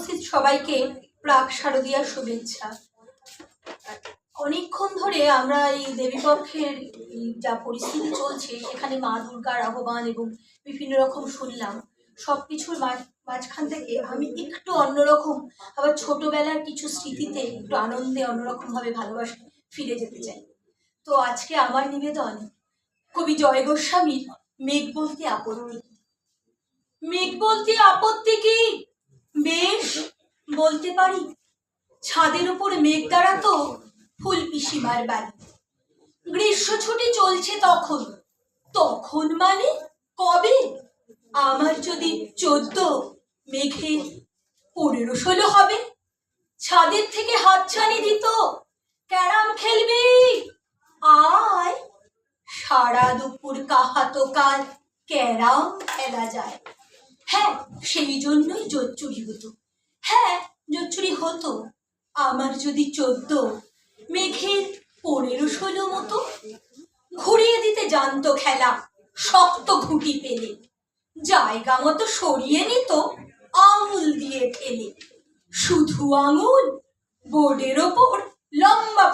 উপস্থিত সবাইকে প্রাক শারদীয়ার শুভেচ্ছা। অনেকক্ষণ ধরে আমরা এই দেবীপক্ষের যা পরিস্থিতি চলছে, সেখানে মা দুর্গার আহ্বান এবং বিভিন্ন রকম শুনলাম। সব কিছুর মাঝ- মাঝখান থেকে আমি একটু অন্যরকম, আবার ছোটবেলার কিছু স্মৃতিতে একটু আনন্দে অন্যরকম ভাবে ভালোবাসা ফিরে যেতে চাই। তো আজকে আমার নিবেদন, কবি জয় গোস্বামীর মেঘ বলতে আপত্তি? মেঘ বলতে আপত্তি কি? বলতে পারি? ছাদের উপর মেঘ দ্বারা তো ফুল পিসিমার বাড়ি। গ্রীষ্ম ছুটি চলছে তখন। তখন মানে কবে? আমার যদি চোদ্দ, মেঘে পনেরো, ষোলো হবে। ছাদের থেকে হাত হাতছানি দিত, ক্যারাম খেলবি। আয়, সারা দুপুর কাহাতো কাল ক্যারাম খেলা যায়। হ্যাঁ সেই জন্যই জোচ্চুরি হতো। হ্যাঁ জোচ্চুরি হতো আমার যদি চোদ্দ মেঘের পনেরো ষোলো মতো। ঘুরিয়ে দিতে জানতো খেলা, শক্ত ঘুটি পেলে। জায়গা মতো সরিয়ে নিত, আঙুল দিয়ে ফেলে শুধু আঙুল, বোর্ডের ওপর লম্বা